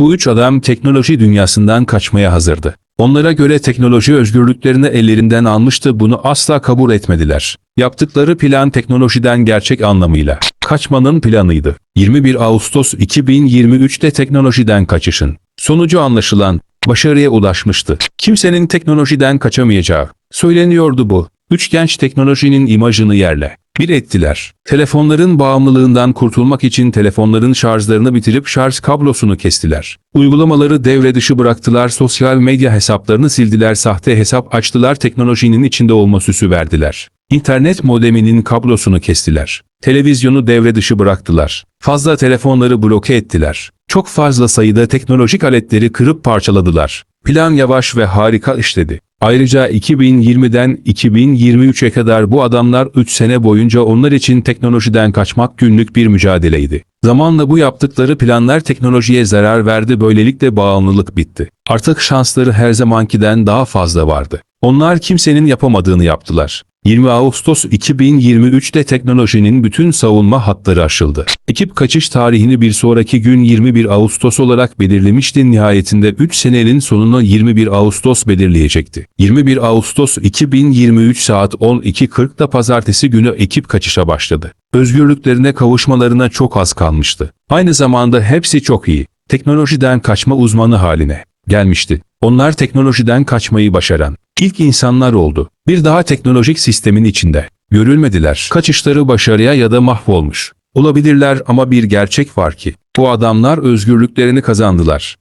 Bu üç adam teknoloji dünyasından kaçmaya hazırdı. Onlara göre teknoloji özgürlüklerini ellerinden almıştı bunu asla kabul etmediler. Yaptıkları plan teknolojiden gerçek anlamıyla kaçmanın planıydı. 21 Ağustos 2023'te teknolojiden kaçışın. Sonucu anlaşılan başarıya ulaşmıştı. Kimsenin teknolojiden kaçamayacağı söyleniyordu bu. Üç genç teknolojinin imajını yerle bir ettiler. Telefonların bağımlılığından kurtulmak için telefonların şarjlarını bitirip şarj kablosunu kestiler. Uygulamaları devre dışı bıraktılar, sosyal medya hesaplarını sildiler, sahte hesap açtılar, teknolojinin içinde olma süsü verdiler. İnternet modeminin kablosunu kestiler. Televizyonu devre dışı bıraktılar. Fazla telefonları bloke ettiler. Çok fazla sayıda teknolojik aletleri kırıp parçaladılar. Plan yavaş ve harika işledi. Ayrıca 2020'den 2023'e kadar bu adamlar 3 sene boyunca onlar için teknolojiden kaçmak günlük bir mücadeleydi. Zamanla bu yaptıkları planlar teknolojiye zarar verdi böylelikle bağımlılık bitti. Artık şansları her zamankiden daha fazla vardı. Onlar kimsenin yapamadığını yaptılar. 20 Ağustos 2023'te teknolojinin bütün savunma hatları aşıldı. Ekip kaçış tarihini bir sonraki gün 21 Ağustos olarak belirlemişti. Nihayetinde 3 senenin sonunu 21 Ağustos belirleyecekti. 21 Ağustos 2023 saat 12.40'da pazartesi günü ekip kaçışa başladı. Özgürlüklerine kavuşmalarına çok az kalmıştı. Aynı zamanda hepsi çok iyi. Teknolojiden kaçma uzmanı haline gelmişti. Onlar teknolojiden kaçmayı başaran ilk insanlar oldu. Bir daha teknolojik sistemin içinde görülmediler. Kaçışları başarıya ya da mahvolmuş. Olabilirler ama bir gerçek var ki bu adamlar özgürlüklerini kazandılar.